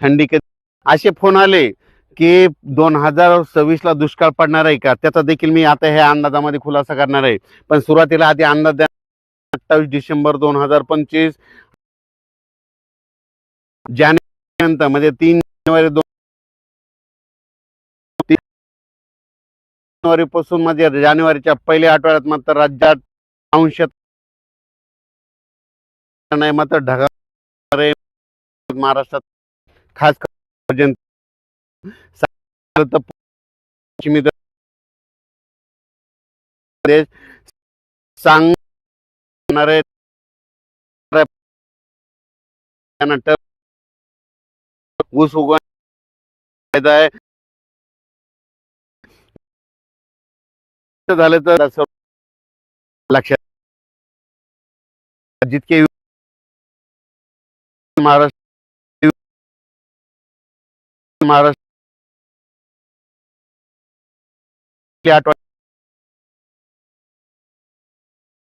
थंडी कधी? असे फोन आले की दोन हजार सव्वीस ला दुष्काळ पडणार आहे का? त्याचा देखील मी आता ह्या अंदाजामध्ये खुलासा करणार आहे. पण सुरुवातीला आधी अंदाज द्या. अठ्ठावीस डिसेंबर दोन हजार पंचवीस जानेवारीपर्यंत म्हणजे तीन जानेवारी दोन जानेवारी पासून म्हणजे जानेवारीच्या पहिल्या आठवड्यात मात्र राज्यात अंश नाही मात्र ढगाळ महाराष्ट्रात खास करून पश्चिमी प्रदेश सांगणारे ऊस उगवण फायदा आहे. झालं तर असं लक्षात जितके महाराष्ट्र महाराष्ट्र आठवड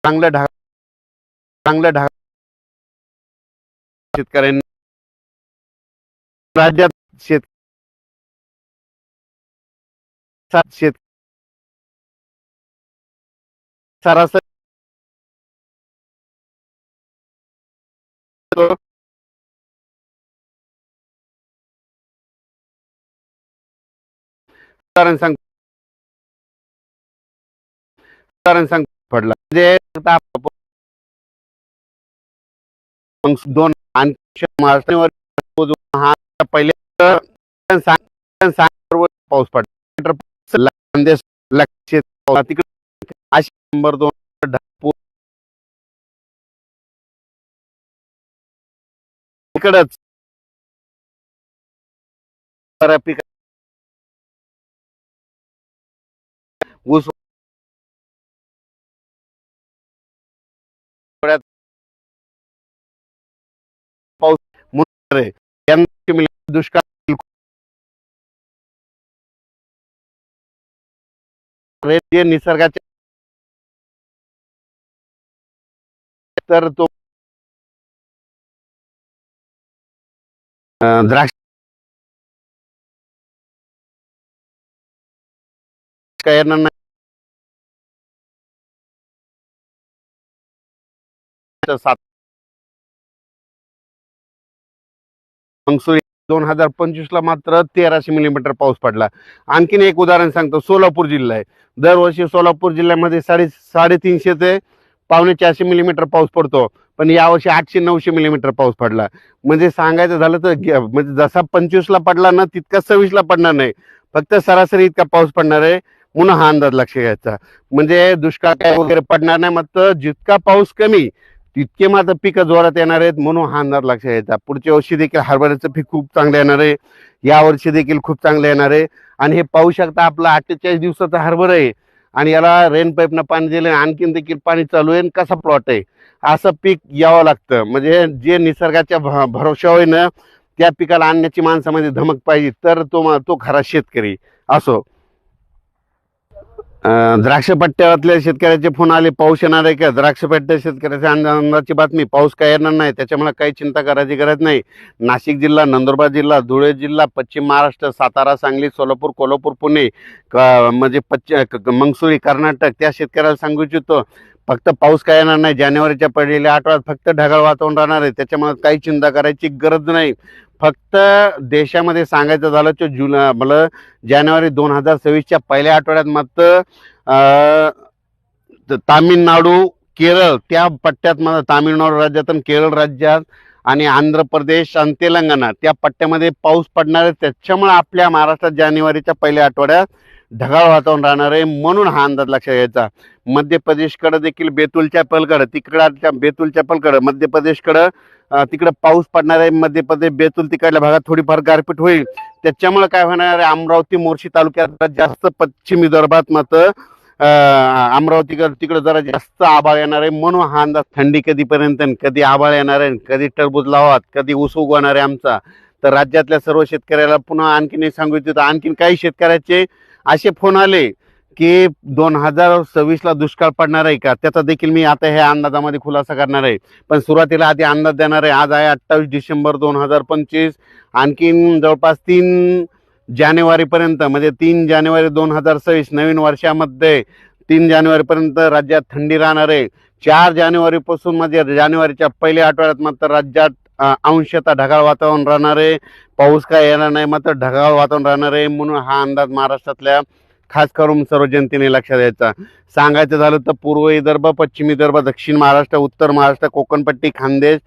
चांगलं ढा चांगलं ढा शेतकऱ्यांनी राज्यात शेत सा- शेत सरासरी कारण सांग. कारण सांग. पडला. म्हणजे मग दोन आणखी महाराष्ट्रावर पहिले पाऊस पडला. तिकडे अशी नंबर दोन ढापू. इकडच. ऊस थोड्यात पाऊस आहे. दुष्काळ निसर्गाच्या निसर्गाचे तर तो अं, द्राक्ष काय मंगसुरी दोन हजार पंचवीस ला मात्र तेराशे मिलीमीटर पाऊस पडला. आणखीन एक उदाहरण सांगतो. सोलापूर जिल्हा आहे. दरवर्षी सोलापूर जिल्ह्यामध्ये साडे साडेतीनशे ते पावणे चारशे मिलीमीटर पाऊस पडतो. पण यावर्षी आठशे नऊशे मिलीमीटर पाऊस पडला. म्हणजे सांगायचं झालं तर म्हणजे जसा पंचवीस ला पडला ना तितका सव्वीस ला पडणार नाही. फक्त सरासरी इतका पाऊस पडणार आहे. म्हणून हा अंदाज लक्ष घ्यायचा. म्हणजे दुष्काळ काय वगैरे पडणार नाही मात्र जितका पाऊस कमी तितके मात्र पिकं जोरात येणार आहेत म्हणून हा अंदाज लक्ष घ्यायचा. पुढच्या वर्षी देखील हरभऱ्याचं पीक खूप चांगलं येणार आहे. या वर्षी देखील खूप चांगलं येणार आहे. आणि हे पाहू शकता आपलं अठ्ठेचाळीस दिवसाचा हरभरा आहे. आणि याला रेन पाईपनं पाणी दिलं आणखीन देखील पाणी चालू आहे कसा प्लॉट आहे? असं पीक यावं लागतं. म्हणजे जे निसर्गाच्या भ- भरोशावर ना त्या पिकाला आणण्याची माणसामध्ये धमक पाहिजे तर तो तो खरा शेतकरी. असो. द्राक्ष पट्ट्यातल्या शेतकऱ्याचे फोन आले पाऊस येणार आहे का? द्राक्ष पट्ट्या शेतकऱ्याच्या अंदा- बातमी पाऊस काय येणार नाही त्याच्यामुळे काही चिंता करायची गरज नाही. नाशिक जिल्हा नंदुरबार जिल्हा धुळे जिल्हा पश्चिम महाराष्ट्र सातारा सांगली सोलापूर कोल्हापूर पुणे क- म्हणजे पश्चिम क- मंगसुरी कर्नाटक त्या शेतकऱ्याला सांगू इच्छितो. फक्त पाऊस काय येणार नाही जानेवारीच्या पहिल्या आठवड्यात फक्त ढगाळ वातावरण राहणार आहे त्याच्यामुळे काही चिंता करायची गरज नाही. फक्त देशामध्ये सांगायचं झालं तर जुलै मला जानेवारी दोन हजार सव्वीसच्या पहिल्या आठवड्यात मात्र तामिळनाडू केरळ त्या पट्ट्यात मात्र तामिळनाडू राज्यात आणि केरळ राज्यात आणि आंध्र प्रदेश आणि तेलंगणा त्या पट्ट्यामध्ये पाऊस पडणार आहे. त्याच्यामुळे आपल्या महाराष्ट्रात जानेवारीच्या पहिल्या आठवड्यात ढगाळ वातावरण राहणार आहे. म्हणून हा अंदाज लक्षात घ्यायचा. मध्य प्रदेशकडं देखील बेतुलच्या पलकडं तिकडच्या बेतुलच्या पलकडं मध्य प्रदेशकडं तिकडं पाऊस पडणार आहे. मध्य प्रदेश बेतुल तिकडल्या भागात थोडीफार गारपीट होईल. त्याच्यामुळे काय होणार आहे? अमरावती मोर्शी तालुक्यात जास्त पश्चिमी विदर्भात मात्र अमरावतीकडं तिकडं जरा जास्त आभाळ येणार आहे. म्हणून हा अंदाज थंडी कधीपर्यंत कधी आभाळ येणार आहे? कधी टरबूज लावात? कधी ऊस उगवणार आहे आमचा? तर राज्यातल्या सर्व शेतकऱ्याला पुन्हा आणखीन एक सांगू इच्छितो. आणखीन काही शेतकऱ्याचे असे फोन आले की दोन हजार सव्वीसला दुष्काळ पडणार आहे का? त्याचा देखील मी आता ह्या अंदाजामध्ये खुलासा करणार आहे. पण सुरुवातीला आधी अंदाज देणार आहे. आज आहे अठ्ठावीस डिसेंबर दोन हजार पंचवीस. आणखीन जवळपास तीन जानेवारीपर्यंत म्हणजे तीन जानेवारी दोन हजार सव्वीस नवीन वर्षामध्ये तीन जानेवारीपर्यंत राज्यात थंडी राहणार आहे. चार जानेवारीपासून म्हणजे जानेवारीच्या पहिल्या आठवड्यात मात्र राज्यात अंशतः ढगाळ वातावरण राहणार आहे पाऊस काय येणार नाही मात्र ढगाळ वातावरण राहणार आहे म्हणून हा अंदाज महाराष्ट्रातल्या खास करून सर्व जनतेने लक्षात द्यायचा सांगायचं झालं तर पूर्व विदर्भ पश्चिम विदर्भ दक्षिण महाराष्ट्र उत्तर महाराष्ट्र कोकणपट्टी खानदेश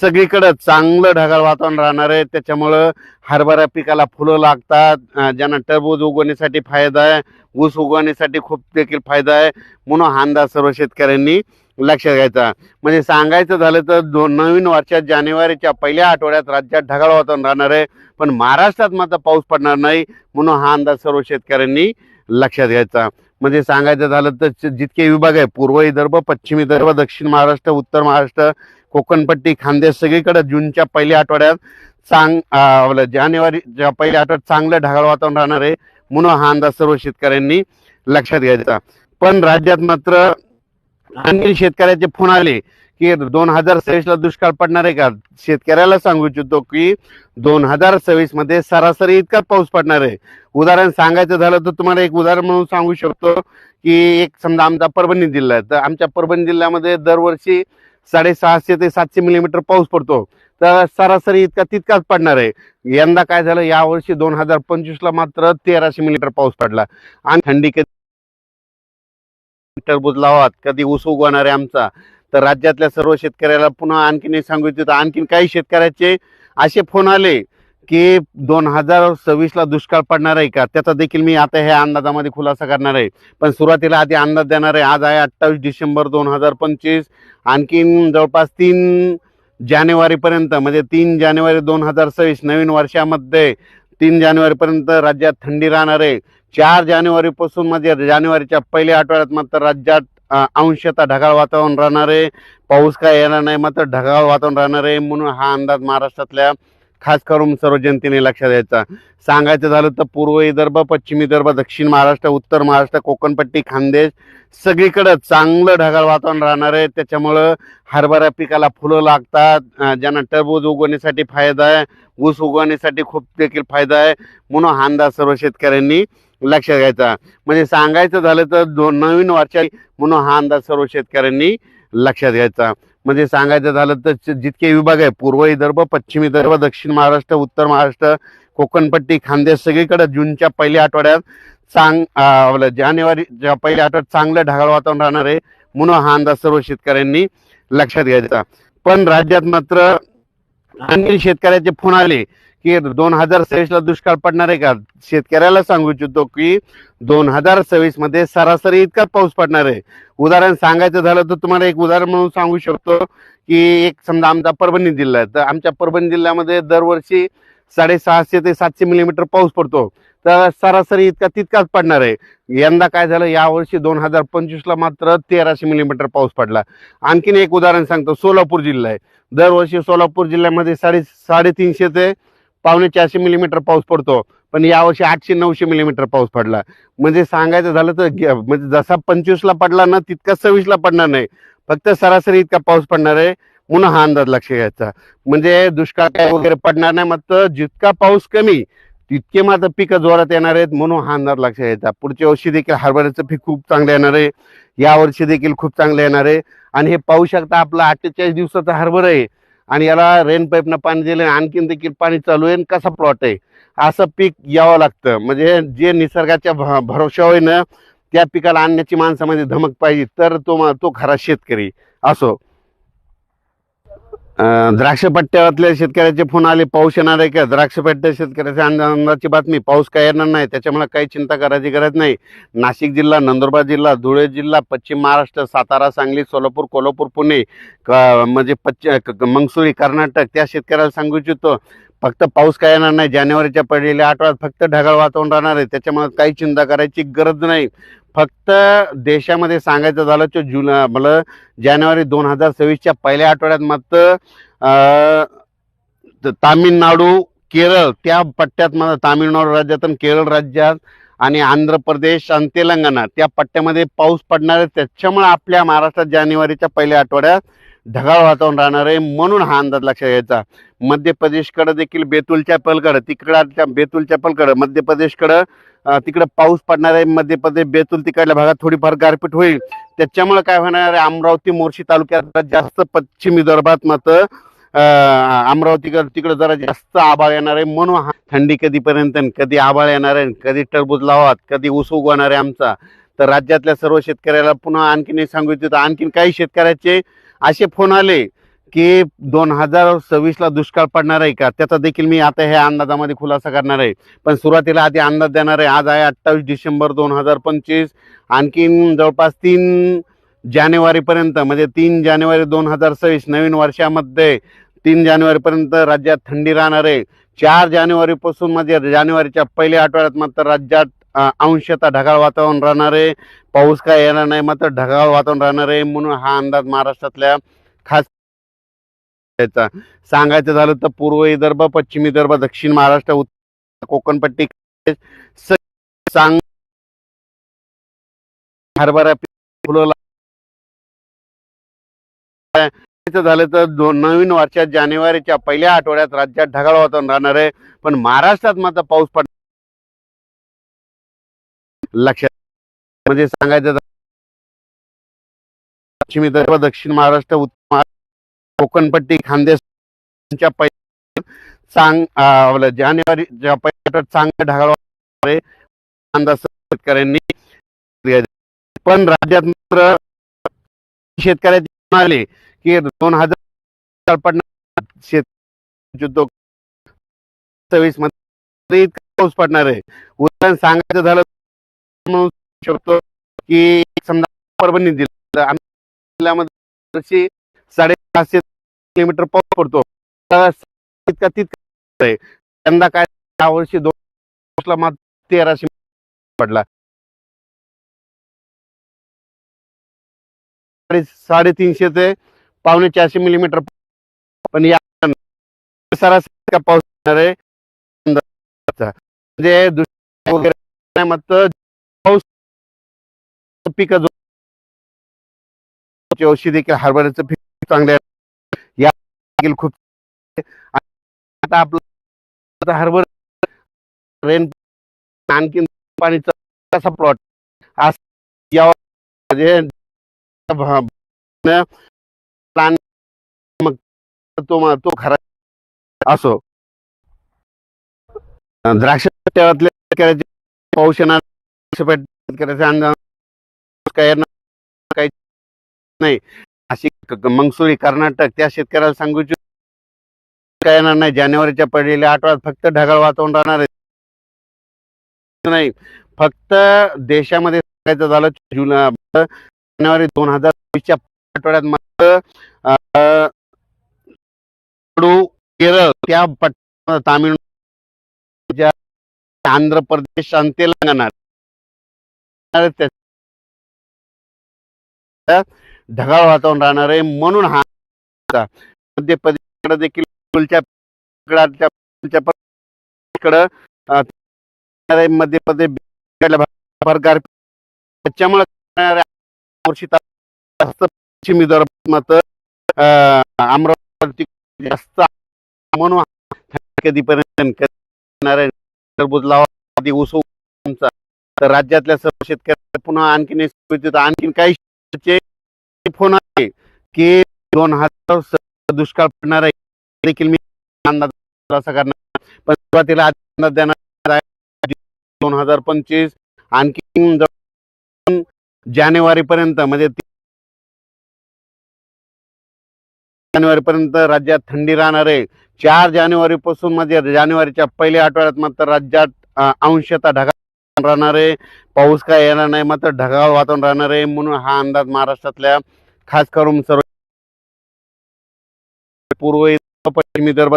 सगळीकडं चांगलं ढगाळ वातावरण राहणार. आहे त्याच्यामुळं हरभरा पिकाला फुलं लागतात ज्यांना टरबूज उगवण्यासाठी फायदा आहे ऊस उगवण्यासाठी खूप देखील फायदा आहे म्हणून हा अंदाज सर्व शेतकऱ्यांनी लक्षात घ्यायचा. म्हणजे सांगायचं झालं तर दोन नवीन वर्षात जानेवारीच्या पहिल्या आठवड्यात राज्यात ढगाळ वातावरण राहणार आहे. पण महाराष्ट्रात मात्र पाऊस पडणार नाही म्हणून हा अंदाज सर्व शेतकऱ्यांनी लक्षात घ्यायचा. म्हणजे सांगायचं झालं तर जितके विभाग आहे पूर्व विदर्भ पश्चिम विदर्भ दक्षिण महाराष्ट्र उत्तर महाराष्ट्र कोकणपट्टी खानदेश सगळीकडे जूनच्या पहिल्या आठवड्यात चांग जानेवारीच्या पहिल्या आठवड्यात चांगलं ढगाळ वातावरण राहणार आहे म्हणून हा अंदाज सर्व शेतकऱ्यांनी लक्षात घ्यायचा. पण राज्यात मात्र आणि शेतकऱ्याचे फोन आले की दोन हजार सव्वीस ला दुष्काळ पडणार आहे का? शेतकऱ्याला सांगू इच्छितो की दोन हजार सव्वीसमध्ये सरासरी इतकाच पाऊस पडणार आहे. उदाहरण सांगायचं झालं तर तुम्हाला एक उदाहरण म्हणून सांगू शकतो की एक समजा आमचा परभणी जिल्हा आहे. तर आमच्या परभणी जिल्ह्यामध्ये दरवर्षी साडेसहाशे ते सातशे मिलीमीटर पाऊस पडतो. तर सरासरी इतका तितकाच पडणार आहे. यंदा काय झालं? यावर्षी दोन हजार पंचवीसला मात्र तेराशे मिलीमीटर पाऊस पडला. आणि थंडी टरबूज लावात कधी ऊस उगवणार आहे आमचा. तर राज्यातल्या सर्व शेतकऱ्याला पुन्हा आणखीन एक सांगू इच्छितो आणखीन काही शेतकऱ्याचे असे फोन आले की दोन हजार सव्वीसला दुष्काळ पडणार आहे का? त्याचा देखील मी आता ह्या अंदाजामध्ये खुलासा करणार आहे. पण सुरुवातीला आधी अंदाज देणार आहे आज आहे अठ्ठावीस डिसेंबर दोन हजार पंचवीस. आणखीन जवळपास तीन जानेवारीपर्यंत म्हणजे तीन जानेवारी दोन हजार सव्वीस नवीन वर्षामध्ये तीन जानेवारीपर्यंत राज्यात थंडी राहणार आहे. चार जानेवारीपासून म्हणजे जानेवारीच्या पहिल्या आठवड्यात मात्र राज्यात अंशतः ढगाळ वातावरण राहणार आहे. पाऊस काय येणार नाही मात्र ढगाळ वातावरण राहणार आहे म्हणून हा अंदाज महाराष्ट्रातल्या खास करून सर्व जनतेने लक्षात द्यायचा सांगायचं झालं तर पूर्व विदर्भ पश्चिम विदर्भ दक्षिण महाराष्ट्र उत्तर महाराष्ट्र कोकणपट्टी खानदेश सगळीकडं चांगलं ढगाळ वातावरण राहणार आहे. त्याच्यामुळं हरभरा पिकाला फुलं लागतात ज्यांना टरबूज उगवण्यासाठी फायदा आहे ऊस उगवण्यासाठी खूप देखील फायदा आहे म्हणून हा अंदाज सर्व शेतकऱ्यांनी लक्षात घ्यायचा. म्हणजे सांगायचं झालं तर दोन नवीन वर्षा म्हणून हा अंदाज सर्व शेतकऱ्यांनी लक्षात घ्यायचा. म्हणजे सांगायचं झालं तर जितके विभाग आहे पूर्व विदर्भ पश्चिम विदर्भ दक्षिण महाराष्ट्र उत्तर महाराष्ट्र कोकणपट्टी खानदेश सगळीकडे जूनच्या पहिल्या आठवड्यात चांग आपलं जानेवारीच्या पहिल्या आठवड्यात चांगलं ढगाळ वातावरण राहणार आहे म्हणून हा अंदाज सर्व शेतकऱ्यांनी लक्षात घ्यायचा. पण राज्यात मात्र आणखी शेतकऱ्याचे फोन आले. की दोन हजार सव्वीसला दुष्काळ पडणार आहे का? शेतकऱ्याला सांगू इच्छितो की दोन हजार सव्वीसमध्ये सरासरी इतका पाऊस पडणार आहे. उदाहरण सांगायचं झालं तर तुम्हाला एक उदाहरण म्हणून सांगू शकतो की एक समजा आमचा परभणी जिल्हा आहे. तर आमच्या परभणी जिल्ह्यामध्ये दरवर्षी साडेसहाशे ते सातशे मिलीमीटर पाऊस पडतो. तर सरासरी इतका तितकाच पडणार आहे. यंदा काय झालं यावर्षी दोन हजार पंचवीसला मात्र तेराशे मिलीमीटर पाऊस पडला. आणखीन एक उदाहरण सांगतो सोलापूर जिल्हा आहे. दरवर्षी सोलापूर जिल्ह्यामध्ये साडे साडेतीनशे ते पावणे चारशे मिलीमीटर पाऊस पडतो. पण यावर्षी आठशे नऊशे मिलीमीटर पाऊस पडला. म्हणजे सांगायचं झालं तर म्हणजे जसा पंचवीसला पडला ना तितका सव्वीसला पडणार नाही. फक्त सरासरी इतका पाऊस पडणार आहे म्हणून हा अंदाज लक्ष घ्यायचा. म्हणजे दुष्काळ काय वगैरे पडणार नाही मात्र जितका पाऊस कमी तितके मात्र पिकं जोरात येणार आहेत म्हणून हा अंदाज लक्ष घ्यायचा. पुढच्या वर्षी देखील हरभऱ्याचं पीक खूप चांगलं येणार आहे. यावर्षी देखील खूप चांगलं येणार आहे. आणि हे पाहू शकता आपलं अठ्ठेचाळीस दिवसाचा हरभरा आहे. आणि याला रेन पाईपनं पाणी दिलं आणखीन देखील पाणी चालू आहे. आणि कसा प्लॉट आहे? असं पीक यावं लागतं. म्हणजे जे निसर्गाच्या भ- भरोशावर ना त्या पिकाला आणण्याची माणसामध्ये धमक पाहिजे तर तो तो खरा शेतकरी. असो. द्राक्ष पट्ट्यातल्या शेतकऱ्याचे फोन आले पाऊस येणार आहे का? द्राक्ष पट्ट्या शेतकऱ्याच्या आनंदाची बातमी पाऊस काय येणार नाही त्याच्यामुळे काही चिंता करायची गरज नाही. नाशिक जिल्हा नंदुरबार जिल्हा धुळे जिल्हा पश्चिम महाराष्ट्र सातारा सांगली सोलापूर कोल्हापूर पुणे क- म्हणजे पश्चिम क- मंगसुरी कर्नाटक त्या शेतकऱ्याला सांगू इच्छितो फक्त पाऊस काय येणार नाही जानेवारीच्या पहिल्या आठवड्यात फक्त ढगाळ वातावरण राहणार आहे त्याच्यामुळे काही चिंता करायची गरज नाही. फक्त देशामध्ये सांगायचं झालं तर जुन मला जानेवारी दोन हजार सव्वीसच्या पहिल्या आठवड्यात मात्र तामिळनाडू केरळ त्या पट्ट्यात मला तामिळनाडू राज्यात केरळ राज्यात आणि आंध्र प्रदेश आणि तेलंगणा त्या पट्ट्यामध्ये पाऊस पडणार आहे. त्याच्यामुळे आपल्या महाराष्ट्रात जानेवारीच्या पहिल्या आठवड्यात ढगाळ वातावरण राहणार आहे म्हणून हा अंदाज लक्षात घ्यायचा. मध्य प्रदेशकडं देखील बेतुलच्या पलकडं तिकडं बेतुलच्या पलकडं मध्य प्रदेशकडं तिकडं पाऊस पडणार आहे. मध्य प्रदेश बेतुल तिकडल्या भागात थोडीफार गारपीट होईल. त्याच्यामुळे काय होणार आहे? अमरावती मोर्शी तालुक्यात जास्त पश्चिम विदर्भात मात्र अमरावतीकडं अमरावती तिकडे जरा जास्त आभाळ येणार आहे. म्हणून हा थंडी कधीपर्यंत कधी आभाळ येणार आहे कधी टरबूज लावात कधी ऊस उगवणार आहे आमचा. तर राज्यातल्या सर्व शेतकऱ्याला पुन्हा आणखीन सांगू इच्छितो आणखीन काही शेतकऱ्याचे असे फोन आले की दोन हजार सव्वीसला दुष्काळ पडणार आहे का? त्याचा देखील मी आता ह्या अंदाजामध्ये खुलासा करणार आहे. पण सुरुवातीला आधी अंदाज देणार आहे. आज आहे अठ्ठावीस डिसेंबर दोन हजार पंचवीस. आणखीन जवळपास तीन जानेवारीपर्यंत म्हणजे तीन जानेवारी दोन हजार सव्वीस नवीन वर्षामध्ये तीन जानेवारीपर्यंत राज्यात थंडी राहणार आहे. चार जानेवारीपासून म्हणजे जानेवारीच्या पहिल्या आठवड्यात मात्र राज्यात अंशतः ढगाळ वातावरण राहणार आहे पाऊस काय येणार नाही मात्र ढगाळ वातावरण राहणार आहे म्हणून हा अंदाज महाराष्ट्रातल्या खास याचा. सांगायचं झालं तर पूर्व विदर्भ पश्चिम विदर्भ दक्षिण महाराष्ट्र उत्तर कोकणपट्टी सांग हरभरा फुलं झालं तर दोन नवीन वर्षात जानेवारीच्या पहिल्या आठवड्यात राज्यात ढगाळ वातावरण राहणार आहे. पण महाराष्ट्रात मात्र पाऊस पड लक्षात म्हणजे सांगायचं झालं पश्चिम विदर्भ दक्षिण महाराष्ट्र उत्तर महाराष्ट्र कोकणपट्टी खानदेशच्या पै- सांग आपलं जानेवारीच्या पहिल्या आठवड्यात चांगलं ढगाळ अंदाज शेतकऱ्यांनी पण राज्यात मात्र शेतकऱ्याचे म्हणाले की दोन हजार पडणार शेत उद्योग सव्वीसमध्ये इतका पाऊस पडणार आहे. उदाहरण सांगायचं झालं म्हणू शकतो की समजा परभणी जिल्हा आम्ही जिल्ह्यामध्ये वर्षी सहाशे किलोमीटर पाऊस पडतो. तितका तितका आहे. यंदा काय या वर्षी दोन पाऊसला मात्र तेराशे पडला. साडेतीनशे ते पावणे चारशे मिलीमीटर पण या सरासरी पाऊस होणार आहे. म्हणजे दुष्काळ वगैरे नाही मात्र पाऊस पीक वर्षी देखील हरभऱ्याचं पीक चांगले या देखील खूप आता आपलं हरभर रेन आणखी पाणीचा कसा प्लॉट आज या प्लान मग तो तो खरा असो. द्राक्ष शेतातल्या पाऊस येणार द्राक्ष शेतकऱ्याचे अंदाज काही नाही. अशी मंगसुरी कर्नाटक त्या शेतकऱ्याला सांगू काय येणार नाही. जानेवारीच्या पहिल्या आठवड्यात फक्त ढगाळ वातावरण राहणार नाही. फक्त देशामध्ये सांगायचं झालं जुलै जानेवारी दोन हजार वीसच्या आठवड्यात मात्र केरळ त्या पट्ट्यामध्ये तामिळनाडू आंध्र प्रदेश आणि तेलंगणा ढगाळ वातावरण राहणार आहे म्हणून हा मध्य प्रदेशकडे देखील पुलच्या मध्य प्रदेश त्याच्यामुळे पश्चिम विदर्भात मात्र अमरावती जास्त म्हणून कधीपर्यंत कधी आहे, टरबूज लावा आधी ऊस तर राज्यातल्या सर्व शेतकऱ्यांना पुन्हा आणखीन आणखीन काही फोन आहे की दोन हजार दुष्काळ पडणार आहे. देखील मी अंदाज असा करणार पण सुरुवातीला अंदाज देणार आहे. दोन हजार पंचवीस आणखी जानेवारी पर्यंत म्हणजे जानेवारी पर्यंत राज्यात थंडी राहणार आहे. चार जानेवारी पासून म्हणजे जानेवारीच्या पहिल्या आठवड्यात मात्र राज्यात अंशता अंशतः ढगाळ राहणार आहे पाऊस काय येणार नाही मात्र ढगाळ वातावरण राहणार आहे म्हणून हा अंदाज महाराष्ट्रातल्या खास करून सर्व पूर्व पश्चिम विदर्भ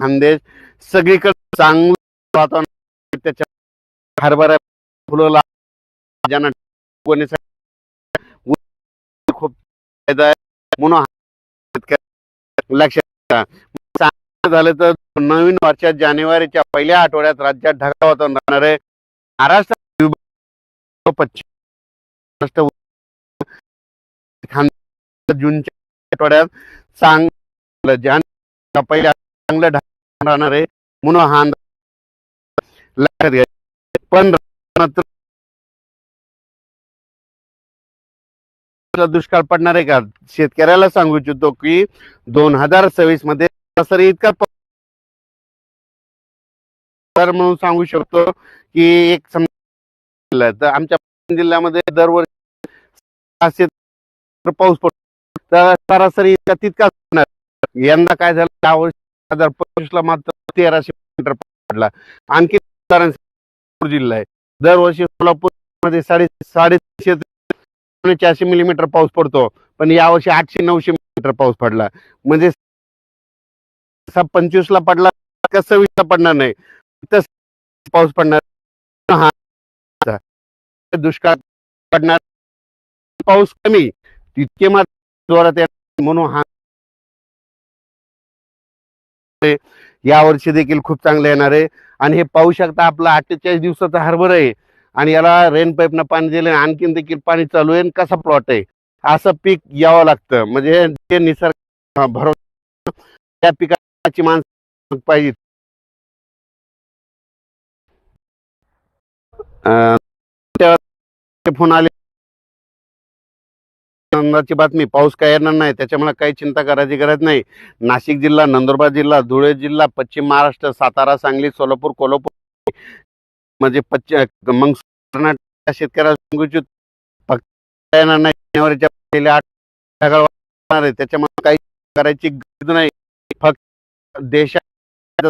खानदेश सगळीकडे चांगलं वातावरण त्याच्या हरभरा फुलं ज्यांना खूप फायदा आहे. म्हणून लक्षात झालं तर नवीन वर्षात जानेवारीच्या पहिल्या आठवड्यात राज्यात ढगाळ वातावरण राहणार आहे. महाराष्ट्र पश्चिम महाराष्ट्र जूनच्या आठवड्यात चांगलं जानेवारीच्या पहिल्या चांगलं ढगाळ राहणार आहे. म्हणून हा लक्षात घ्या. पण दुष्काळ पडणार आहे का? शेतकऱ्याला सांगू इच्छितो की दोन हजार सव्वीसमध्ये सरासरी इतका तर म्हणून सांगू शकतो की एक समजा तर आमच्या जिल्ह्यामध्ये दरवर्षी पाऊस पडतो तर सरासरी इतका तितका होणार यंदा काय झालं या वर्षी हजार पंचवीस मात्र तेराशे मीटर पडला. आणखी उदाहरण जिल्हा आहे. दरवर्षी सोलापूरमध्ये साडे साडेतीनशे चारशे मिलीमीटर पाऊस पडतो. पण यावर्षी आठशे नऊशे मिलीमीटर पाऊस पडला. म्हणजे असा पंचवीस ला पडला का सव्वीस ला पडणार नाही? तस पाऊस पडणार. हा. दुष्काळ पडणार. पाऊस कमी. तितके मात्र जोरात म्हणून हा. या वर्षी देखील खूप चांगलं येणार आहे. आणि हे पाहू शकता आपला अठ्ठेचाळीस दिवसाचा हरभर आहे. आणि याला रेन पाईपनं पाणी दिलं आणखीन देखील पाणी चालू आहे कसा प्लॉट आहे? असं पीक यावं लागतं. म्हणजे ते निसर्ग भरोसा त्या पिका पिकाची माणसं पाहिजे फोन आले आनंदाची बातमी पाऊस काय येणार नाही त्याच्यामुळे काही चिंता करायची गरज नाही नाशिक जिल्हा नंदुरबार जिल्हा धुळे जिल्हा पश्चिम महाराष्ट्र सातारा सांगली सोलापूर कोल्हापूर म्हणजे पश्चिम मग कर्नाटक शेतकऱ्याला फक्त येणार नाही जानेवारीच्या पहिल्या आठ ढगाळ त्याच्यामुळे काही करायची गरज नाही फक्त देशात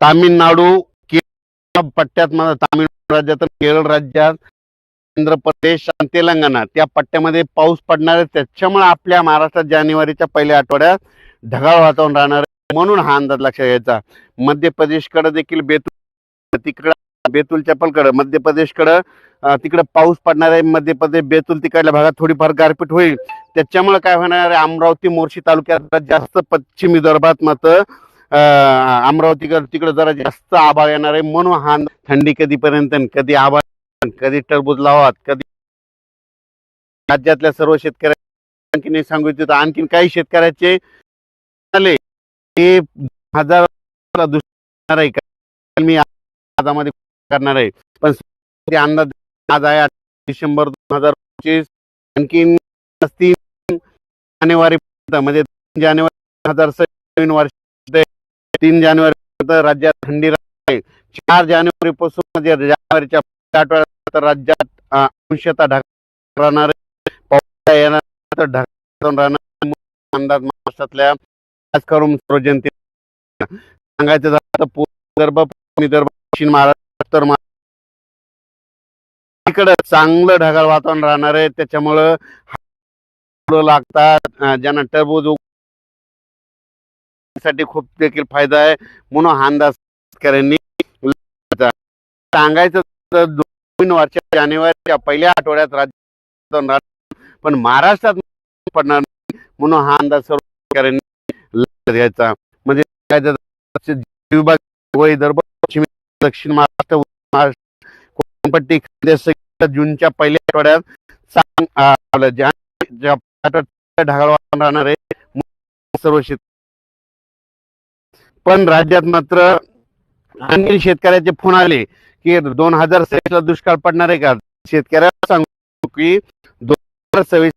तामिळनाडू केरळ पट्ट्यात माझा तामिळनाडू राज्यात केरळ राज्यात आंध्र प्रदेश आणि तेलंगणा. त्या पट्ट्यामध्ये पाऊस पडणार आहे. त्याच्यामुळे आपल्या महाराष्ट्रात जानेवारीच्या पहिल्या आठवड्यात ढगाळ वातावरण राहणार आहे. म्हणून हा अंदाज लक्षात घ्यायचा. मध्य प्रदेशकडे देखील बेतू तिकडं बेतूलच्या पलकडं मध्य प्रदेशकडं तिकडं पाऊस पडणार आहे मध्य प्रदेश बेतूल तिकडल्या भागात थोडीफार गारपीट होईल. त्याच्यामुळे काय होणार आहे अमरावती मोर्शी तालुक्यात जास्त पश्चिम विदर्भात मात्र अमरावतीकडे तिकडं तिकडे जरा जास्त आभाळ येणार आहे. म्हणून हा थंडी कधीपर्यंत कधी आभाळ कधी टरबूज लावात कधी राज्यातल्या सर्व शेतकऱ्या आणखीन सांगू इच्छितो. आणखीन काही शेतकऱ्याचे आले ते हजार दुसरे आहे मी आजामध्ये करणार आहे. पण अंदाज आज आहे डिसेंबर दोन हजार पंचवीस. आणखीन तीन जानेवारी म्हणजे तीन जानेवारी दोन हजार सव्वीस नवीन वर्ष तीन जानेवारी राज्यात थंडी राहते. चार जानेवारी पासून म्हणजे जानेवारीच्या आठवड्यात राज्यात अंशता अंशतः राहणार पाऊस येणार तर ढगाळ राहणार अंदाज महाराष्ट्रातल्या खास करून सर्व जनते सांगायचं झालं तर विदर्भ पश्चिम विदर्भ दक्षिण महाराष्ट्र तर इकडं चांगलं ढगाळ वातावरण राहणार आहे त्याच्यामुळं लागतात ज्यांना टरबूजसाठी खूप देखील फायदा आहे म्हणून हा अंदाज शेतकऱ्यांनी सांगायचं तर दोन वर्षा जानेवारीच्या पहिल्या आठवड्यात राज्य राहणार. पण महाराष्ट्रात पडणार नाही. म्हणून हा अंदाज सर्व शेतकऱ्यांनी घ्यायचा म्हणजे विभाग विदर्भ दक्षिण महाराष्ट्र महाराष्ट्र कोकणपट्टी खानदेश जूनच्या पहिल्या आठवड्यात चांग- ज्या ढगाळ राहणार आहे सर्व शेत पण राज्यात मात्र अनिल शेतकऱ्याचे फोन आले की दोन हजार सव्वीस ला दुष्काळ पडणार आहे का? शेतकऱ्याला सांगतो की दोन हजार सव्वीस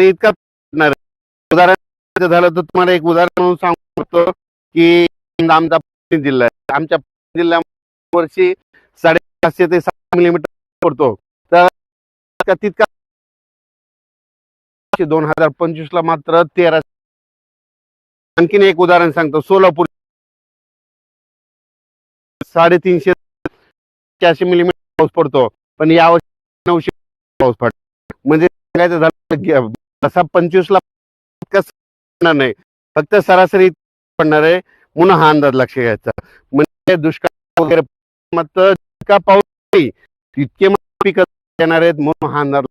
इतका पडणार आहे. उदाहरण झालं तर तुम्हाला एक उदाहरण म्हणून सांगू शकतो की आमचा पुणे जिल्हा आहे. आमच्या पुणे वर्षी साडेपाचशे ते सात मिलीमीटर पडतो. तर तितका दोन हजार पंचवीस ला मात्र तेरा आणखीन एक उदाहरण सांगतो. सोलापूर साडेतीनशे चारशे मिलीमीटर पाऊस पडतो. पण यावर्षी नऊशे पाऊस पडतो म्हणजे सांगायचं झालं तसा पंचवीस ला नाही. फक्त सरासरी पडणार आहे. म्हणून हा अंदाज लक्ष घ्यायचा. म्हणजे दुष्काळ वगैरे मत जितका पाऊस नाही तितके पिक येणार आहेत म्हणून हा अंदाज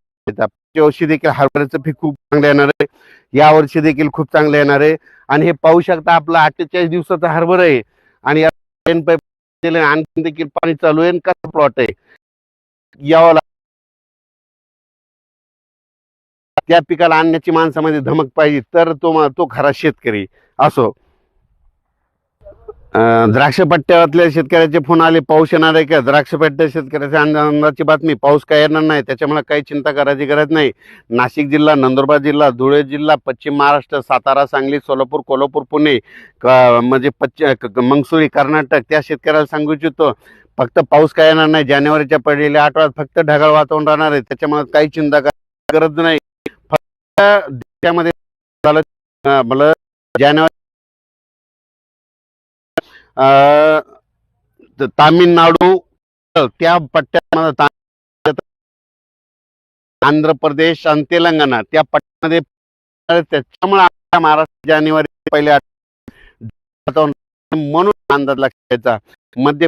वर्षी देखील हरभऱ्याचं पीक खूप चांगलं येणार आहे. या वर्षी देखील खूप चांगलं येणार आहे. आणि हे पाहू शकता आपला अठ्ठेचाळीस दिवसाचा हरभरा आहे. आणि आणखी देखील पाणी चालू आहे आणि कसा प्लॉट आहे. यावं त्या पिकाला आणण्याची माणसामध्ये धमक पाहिजे तर तो तो खरा शेतकरी. असो. द्राक्ष पट्ट्यातल्या शेतकऱ्याचे फोन आले पाऊस येणार आहे का? द्राक्ष पट्ट्या शेतकऱ्याच्या आनंदाची बातमी पाऊस काय येणार नाही त्याच्यामुळे काही चिंता करायची गरज नाही. नाशिक जिल्हा नंदुरबार जिल्हा धुळे जिल्हा पश्चिम महाराष्ट्र सातारा सांगली सोलापूर कोल्हापूर पुणे क- म्हणजे पश्चिम मंगसुरी कर्नाटक त्या शेतकऱ्याला सांगू इच्छितो फक्त पाऊस काय येणार नाही जानेवारीच्या पडलेल्या आठवड्यात फक्त ढगाळ वातावरण राहणार आहे त्याच्यामुळे काही चिंता करायची गरज नाही. फक्त त्यामध्ये जानेवारी तामिळनाडू त्या पट्ट्यामध्ये आंध्र प्रदेश आणि तेलंगणा त्या पट्ट्यामध्ये त्याच्यामुळे आपल्या महाराष्ट्र जानेवारी पहिल्या म्हणून अंदाज लक्षात घ्यायचा. मध्य